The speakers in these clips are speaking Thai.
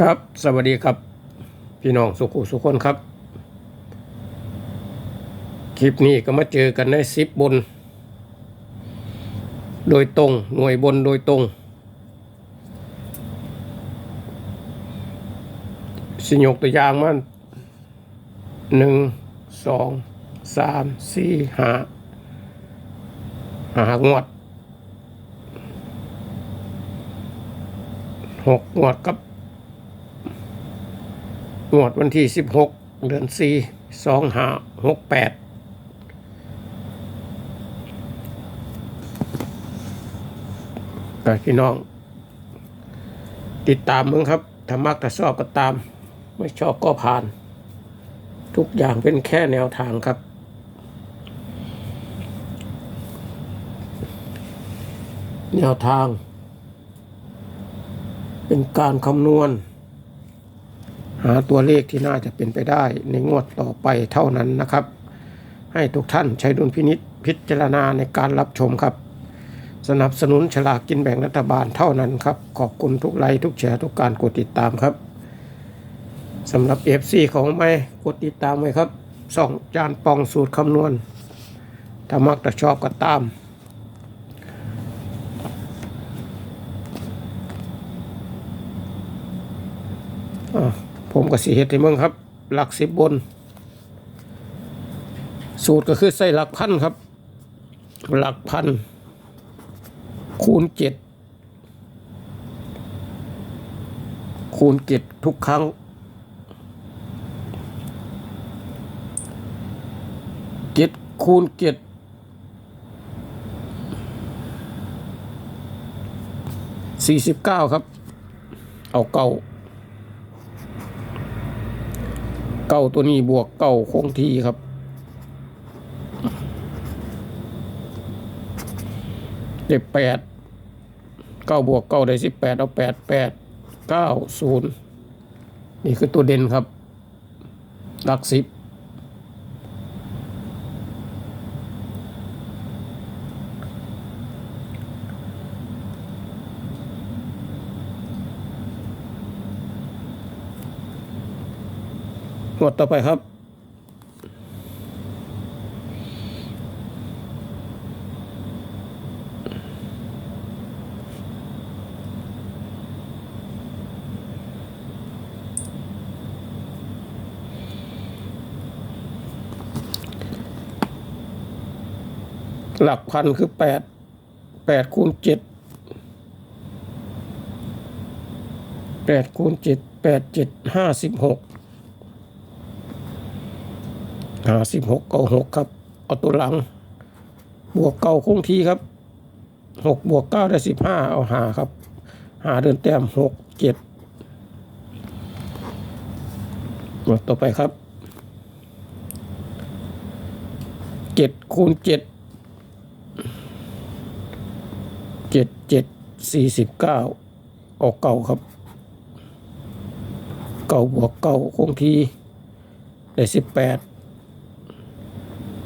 ครับ สวัสดีครับ พี่น้องสุขุสุขคนครับ คลิปนี้ก็มาเจอกันในซิปบน โดยตรงหน่วยบนโดยตรงสิยกตัวอย่างมันหนึ่งสองสามสี่ห้าหางวดหกงวดกับ งวดวันที่ 16 เดือน 4 2 5 6 8ก็พี่น้อง ติดตามมึงครับ ถ้ามักถ้าชอบก็ตาม ไม่ชอบก็ผ่าน ทุกอย่างเป็นแค่แนวทางครับแนวทาง เป็นการคำนวณ หาตัวเลขที่น่าจะเป็นไปได้ในงวดต่อไปเท่านั้นนะครับ ให้ทุกท่านใช้ดุลพินิษพิจารณาในการรับชมครับ สนับสนุนฉลากกินแบ่งรัฐบาลเท่านั้นครับ ขอบคุณทุกไลค์ทุกแชร์ทุกการกดติดตามครับสำหรับ FC ของไม่กดติดตามไว้ครับส่องจานปองสูตรคำนวณถ้ามักแต่ชอบก็ตามอะ ผมก็สีเฮ็ดให้เมืองครับ หลักสิบบน สูตรก็คือใส่หลักพันครับ หลักพัน คูณเจ็ดคูณเจ็ดทุกครั้ง เจ็ดคูณเจ็ดสี่สิบเก้าครับ เอาเก้า เก้าตัวนี้บวกเก้าคงที่ครับได้แปดเก้าบวกเก้าได้สิบแปดเอาแปดแปดเก้าศูนย์นี่คือตัวเด่นครับหลักสิบ วดต่อไปครับ หลักพันคือแปดแปดคูณเจ็ดแปดคูณเจ็ดแปดเจ็ดห้าสิบหก หาสิบหกเก้าหกครับ เอาตัวหลัง บวกเก้าคงที่ครับหกบวกเก้าได้สิบห้าเอาหาครับ หาเดินแต้มหกเจ็ดหมดต่อไปครับเจ็ดคูณเจ็ดเจ็ดเจ็ดสี่สิบเก้าออกเก้าครับ เก้าบวกเก้าคงที่ได้สิบแปด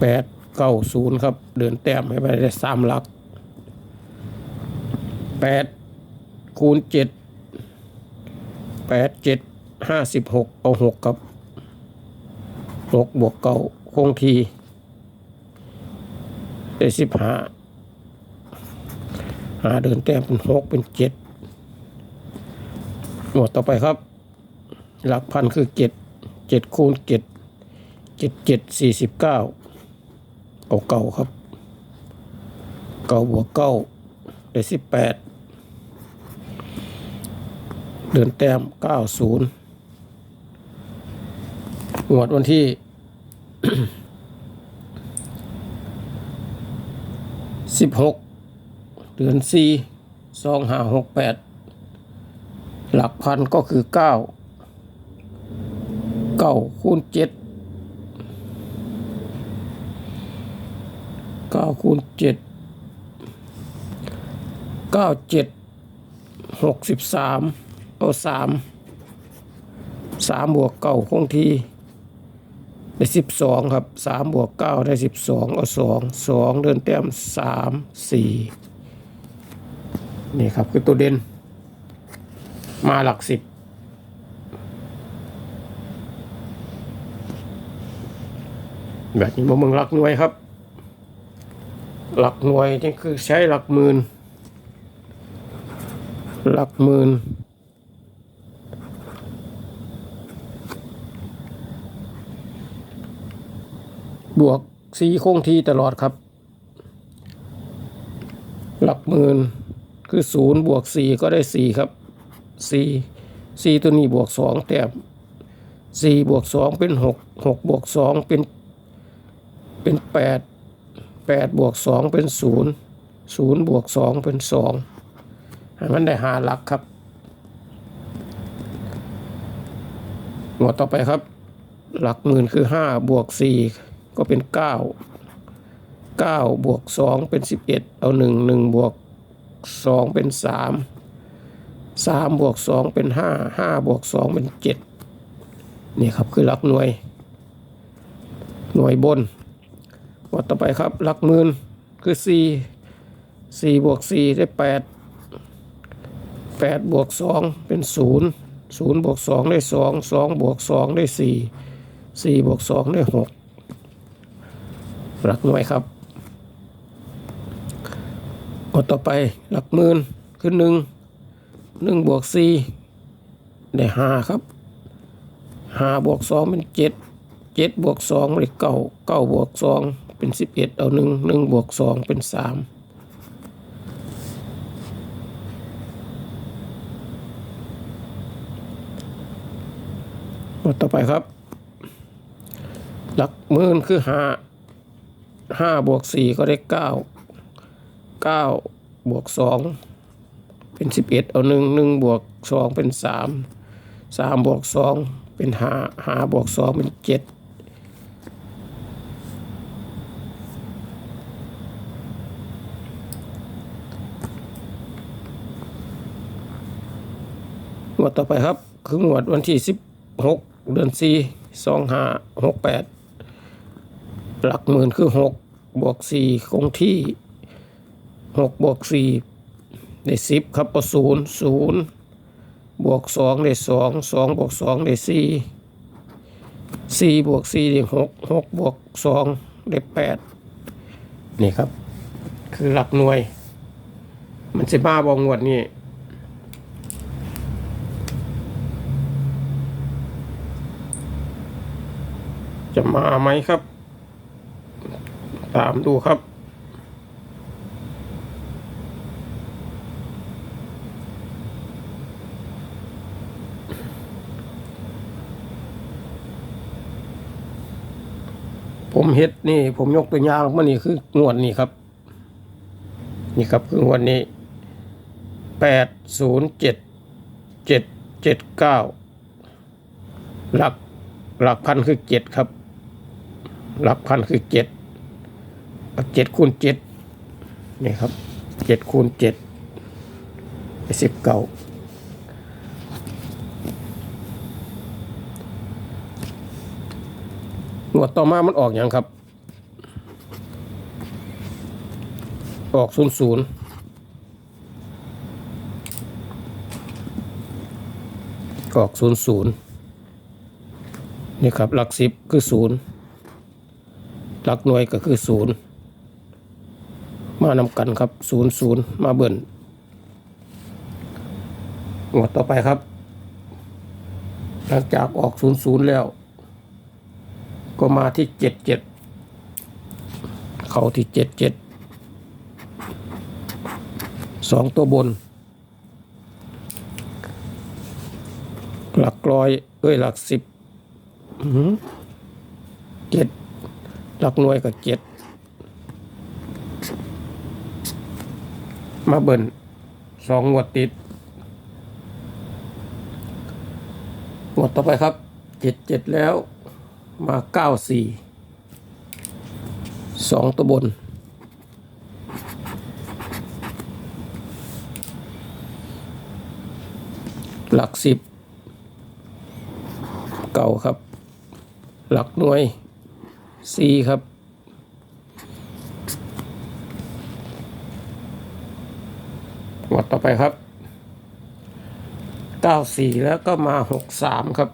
แปดเก้าศูนย์ครับ เดินแต้มให้ไปได้สามหลักแปดคูณเจ็ดแปดเจ็ดห้าสิบหกเอาหกครับหกบวกเก้าคงทีได้สิบห้าหาเดินแต้มเป็นหกเป็นเจ็ดหมวดต่อไปครับ หลักพันคือเจ็ดเจ็ดคูณเจ็ดเจ็ดเจ็ดสี่สิบเก้า เอาเก้าครับ เก้าบวกเก้าได้สิบแปดเดินแต้มเก้าศูนย์หวดวันที่สิบหกเดือนสี่สองห้าหกแปดหลักพันก็คือเก้าเก้าคูณเจ็ด ก้าคูณเจ็ดเก้าเจ็ดหกสิบสามเอาสามสามบวกเก้าคงที่ได้สิบสองครับสามบวกเก้าได้สิบสองเอาสองสองเดินเต้มสามสี่นี่ครับคือตัวเด่น มาหลักสิบแบบนี้มาเมืองรักหน่วยครับ หลักหน่วยนี่คือใช้หลักหมื่น หลักหมื่น บวกสีคงที่ตลอดครับ หลักหมื่นคือศูนย์บวกสี่ก็ได้สี่ครับสี่สี่ตัวนี้บวกสองแต้มสี่บวกสองเป็นหกหกบวกสองเป็นเป็นแปด แปดบวกสองเป็นศูนย์ศูนย์บวกสองเป็นสองให้มันได้หาหลักครับหมวดต่อไปครับ หลักหมื่นคือห้าบวกสี่ก็เป็นเก้าเก้าบวกสองเป็นสิบเอ็ดเอาหนึ่งหนึ่งบวกสองเป็นสามสามบวกสองเป็นห้าห้าบวกสองเป็นเจ็ดนี่ครับคือหลักหน่วย หน่วยบน วัดต่อไปครับหลักหมื่นคือสี่สี่บวกสี่ได้แปดแปดบวกสองเป็นศูนย์ศูนย์บวกสองได้สองสองบวกสองได้สี่สี่บวกสองได้หกหลักหน่วยครับวัดต่อไปหลักหมื่นคือหนึ่งหนึ่งบวกสี่ได้ห้าครับห้าบวกสองเป็นเจ็ดเจ็ดบวกสองเป็นเก้าเก้าบวกสอง เป็นสิบเอ็ดเอาหนึ่งหนึ่งบวกสองเป็นสามบทต่อไปครับ หลักหมื่นคือห้าห้าบวกสี่ก็ได้เก้าเก้าบวกสองเป็นสิบเอ็ดเอาหนึ่งหนึ่งบวกสองเป็นสามสามบวกสองเป็นห้าห้าบวกสองเป็นเจ็ด งวดต่อไปครับ คืองวดวันที่สิบหกเดือนสี่สองห้าหกแปดหลักหมื่นคือหกบวกสี่คงที่หกบวกสี่ได้สิบครับเอาศูนย์ศูนย์บวกสองได้สองสองบวกสองได้สี่สี่บวกสี่ได้หกหกบวกสองได้แปดนี่ครับ คือหลักหน่วย มันจะมาบองวดนี้ จะมาไหมครับ ตามดูครับ ผมเฮ็ดนี่ ผมยกตัวอย่างมานี่คืองวดนี้ครับ นี่ครับคืองวดนี้แปดศูนย์เจ็ดเจ็ดเจ็ดเก้าหลักหลักพันคือเจ็ดครับ หลักพันคือเจ็ดเจ็ดคูณเจ็ดนี่ครับเจ็ดคูณเจ็ดสิบเก้าหนวดต่อมามันออกอย่างครับ ออกศูนย์ศูนย์ออกศูนย์ศูนย์นี่ครับหลักสิบคือศูนย์ หลักหน่วยก็คือศูนย์มานำกันครับศูนย์ศูนย์มาเบิ่นหมวดต่อไปครับ หลังจากออกศูนย์ศูนย์แล้ว ก็มาที่เจ็ดเจ็ดเขาที่เจ็ดเจ็ดสองตัวบน หลักร้อยเอ้ยหลักสิบเจ็ด หลักหน่วยกับเจ็ดมาเบิ่นสองงวดติดงวดต่อไปครับเจ็ดเจ็ดแล้วมาเก้าสี่สองตัวบน หลักสิบ เก่าครับ หลักหน่วย สี่ครับหมดต่อไปครับเก้าสี่แล้วก็มาหกสามครับ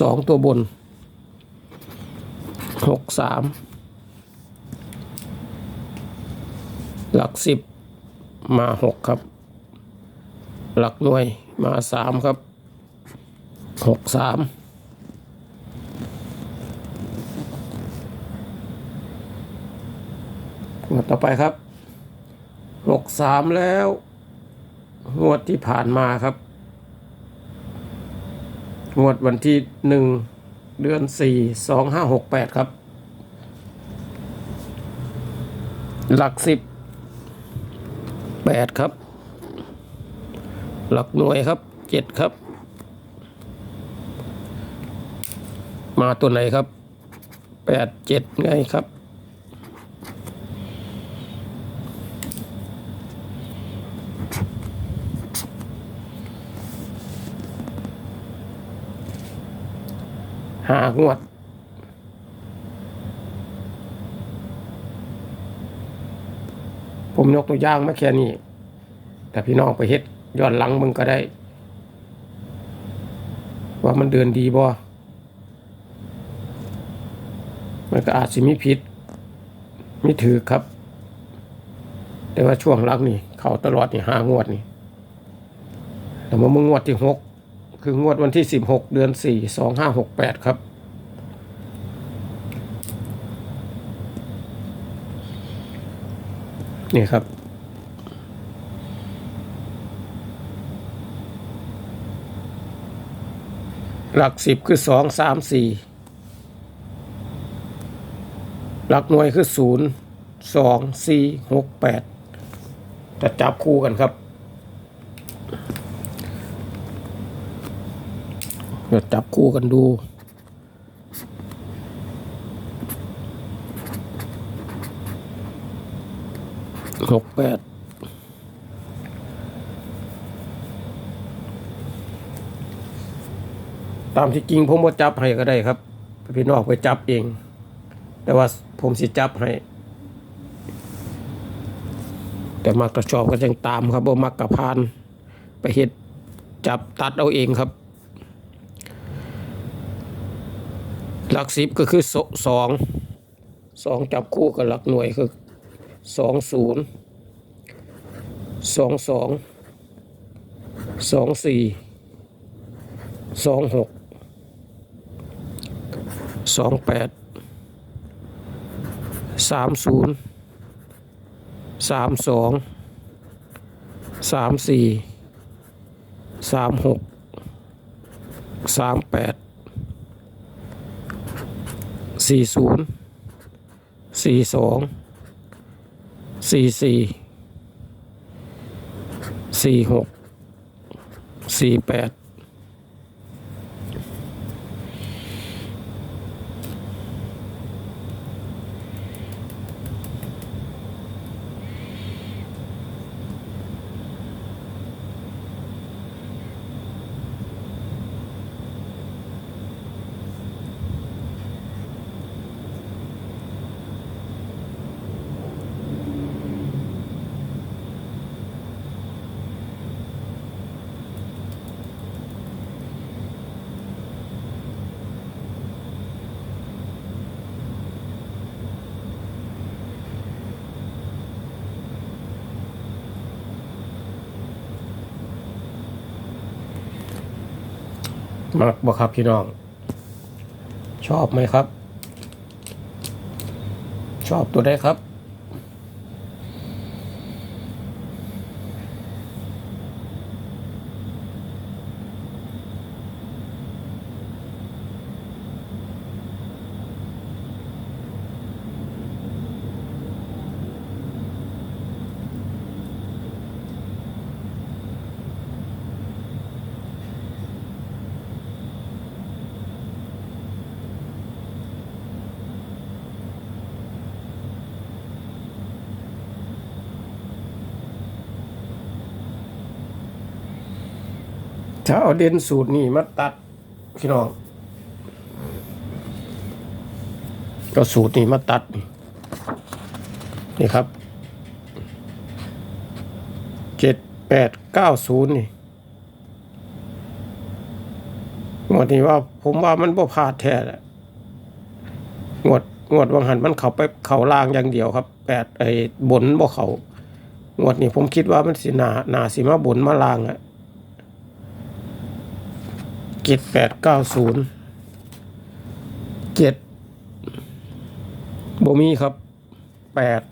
สองตัวบนหกสามหลักสิบมาหกครับ หลักหน่วยมาสามครับหกสามงวดต่อ ไปครับหกสามแล้วงวดที่ผ่านมาครับงวดวันที่หนึ่งเดือนสี่สองห้าหกแปดครับ หลักสิบแปดครับ หลักหน่วยครับเจ็ดครับ มาตัวไหนครับแปดเจ็ดไงครับ งวด ผมยกตัวอย่างมาแค่นี้ แต่พี่น้องไปเฮ็ดย้อนหลังมึงก็ได้ ว่ามันเดินดีบ่มันก็อาจสิมีผิดมีถือครับ แต่ว่าช่วงหลังนี่ เข้าตลอดนี่หางวดนี่แต่ว่ามึงงวดที่หกคืองวดวันที่สิบหกเดือนสี่สองห้าหกแปดครับ นี่ครับ หลักสิบคือสองสามสี่หลักหน่วยคือศูนย์สองสี่หกแปดจะจับคู่กันครับเดี๋ยวจับคู่กันดู หกแปดตามที่จริงผมว่าจับให้ก็ได้ครับ พี่น้องไปจับเอง แต่ว่าผมสิจับให้ แต่มักกระชอบก็ยังตามครับบ่มักกระพาน ไปเฮ็ดจับตัดเอาเองครับ หลักสิบก็คือสองสองจับคู่กับหลักหน่วยคือสองศูนย์ สองสองสองสี่สองหกสองแปดสามศูนย์สามสองสามสี่สามหกสามแปดสี่ศูนย์สี่สองสี่สี่ สี่หกสี่แปด มักบ่ครับพี่น้อง ชอบไหมครับ ชอบตัวได้ครับ ถ้าเอาเด่นสูตรนี่มาตัดพี่น้อง ก็สูตรนี้มาตัด นี่ครับเจ็ดแปดเก้าศูนย์นี่งวดนี้ว่าผมว่ามันบ่พลาดแท้แหละงวดงวดวังหันมันเขาไปเขาล่างอย่างเดียวครับแปดไอ้บนบ่เขางวดนี้ผมคิดว่ามันสิหนาหนาสิมาบนมาล่างอะ เจ็ดแปดเก้าศูนย์เจ็ดบมีครับแปด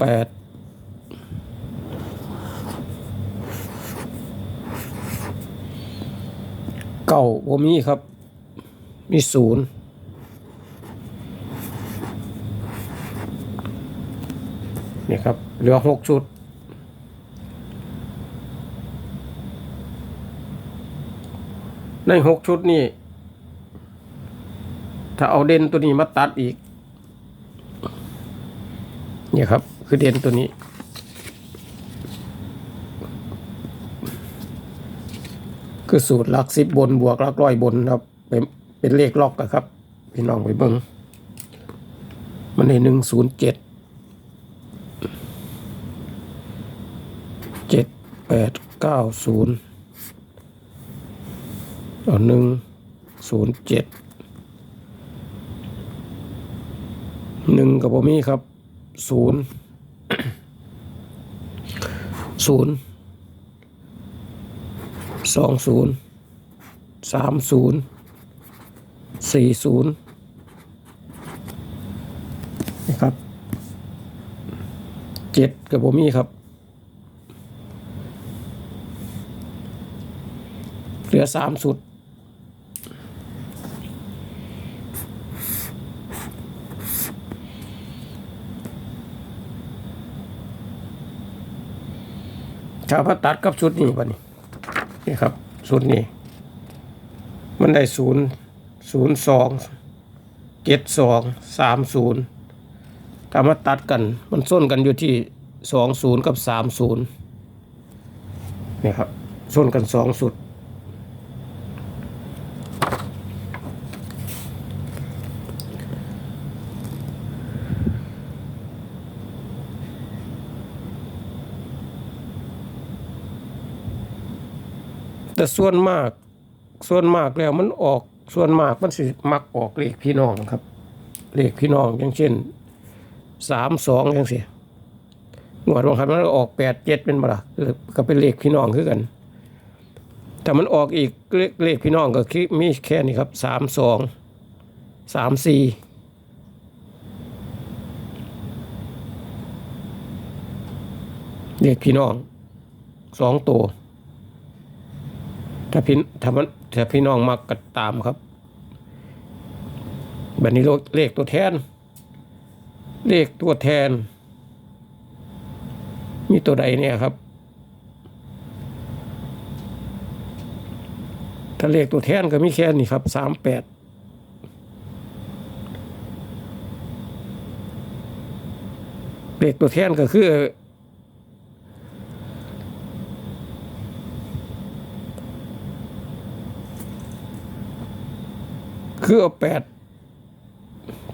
แปดเก้าบมีครับ มีศูนย์นี่ครับเหลือหกชุด ในหกชุดนี่ ถ้าเอาเด่นตัวนี้มาตัดอีก เนี่ยครับ คือเด่นตัวนี้ คือสูตรลักสิบบนบวกลักร้อยบนครับ เป็นเป็นเลขล็อกอะครับ พี่น้องไปเบิ้งมันในหนึ่งศูนย์เจ็ดเจ็ดแปดเก้าศูนย์ เอาหนึ่งศูนย์เจ็ดหนึ่งกับผมมีครับศูนย์ศูนย์สองศูนย์สามศูนย์สี่ศูนย์นะครับเจ็ดกับผมมีครับเหลือสามสุด ถ้าพอตัดกับชุดนี้ปะนี่นี่ครับชุดนี้ มันได้ศูนย์ศูนย์สองเจ็ดสองสามศูนย์ถ้ามาตัดกัน มันส้นกันอยู่ที่สองศูนย์กับสามศูนย์นี่ครับส้นกันสองสุด แต่ส่วนมาก ส่วนมากแล้วมันออกส่วนมากมันสิมักออกเลขพี่น้องครับเลขพี่น้องอย่างเช่นสามสองอย่างเสียงวดบางครั้งมันออกแปดเจ็ดเป็นบล่ะก็เป็นเลขพี่น้องคือกัน แต่มันออกอีกเลเลขพี่น้องก็คือมีแค่นี้ครับสามสองสามสี่เลขพี่น้องสองตัว ถ้าพี่ถ้ามันถ้าพี่น้องมักก็ตามครับ แบบนี้เลขตัวแทน เลขตัวแทน มีตัวใดเนี่ยครับ ถ้าเลขตัวแทนก็มีแค่นี้ครับสามแปดเลขตัวแทนก็คือ คือเอาแปด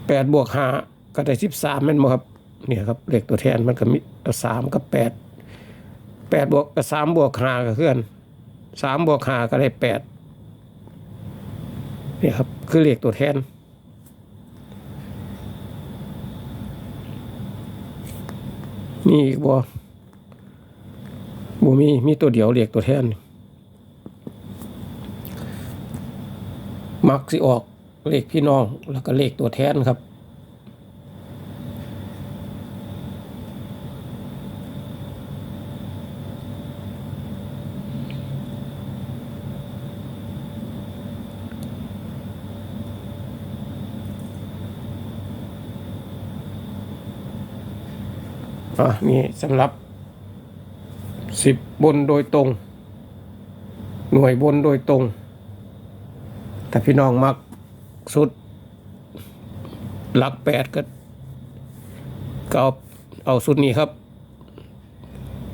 แปดบวกห้าก็ได้สิบสามแม่นบ่ครับเนี่ยครับเลขตัวแทนมันก็มีสามกับแปดแปดบวกสามบวกห้าก็คือนสามบวกห้าก็ได้แปดเนี่ยครับคือเลขตัวแทนมีอีกบ่บ่มีมีตัวเดียวเลขตัวแทน มักสิออก เลขพี่น้องแล้วก็เลขตัวแทนครับ อะนี่สำหรับสิบบนโดยตรง หน่วยบนโดยตรง แต่พี่น้องมัก สุด หลักแปดก็ก็เอาเอาสุดนี้ครับ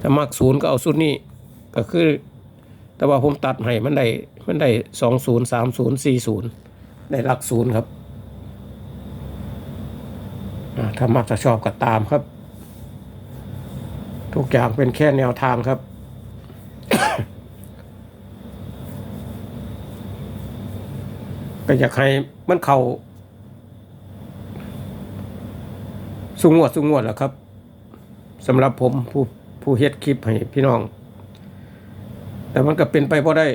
ถ้ามักศูนย์ก็เอาสุดนี้ก็คือ แต่ว่าผมตัดให้มันได้มันได้สองศูนย์สามศูนย์สี่ศูนย์ได้หลักศูนย์ครับถ้ามักจะชอบก็ตามครับ ทุกอย่างเป็นแค่แนวทางครับ ก็อยากให้มันเข้าสุงวดสุงวดแหละครับสำหรับผมผู้ผู้เฮ็ดคลิปให้พี่น้อง แต่มันก็เป็นไปเพราะได้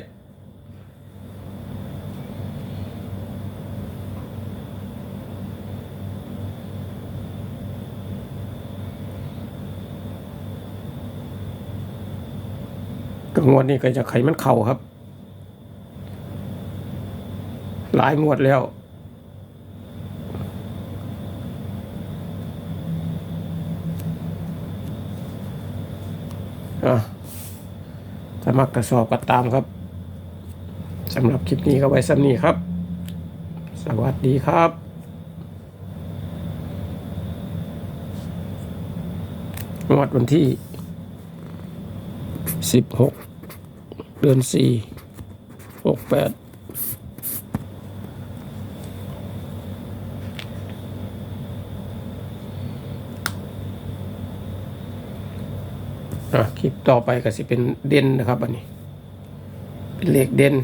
ก็งวดนี้ก็จะไขมันเข่าครับ หลายงวดแล้ว ถ้ามักกระสอบก็ตามครับสำหรับคลิปนี้ก็ไว้สำนีครับ สวัสดีครับงวดวันที่ 16 เดือน 4 68 คลิปต่อไปก็สิเป็นเด่นนะครับอันนี้ เป็นเลขเด่น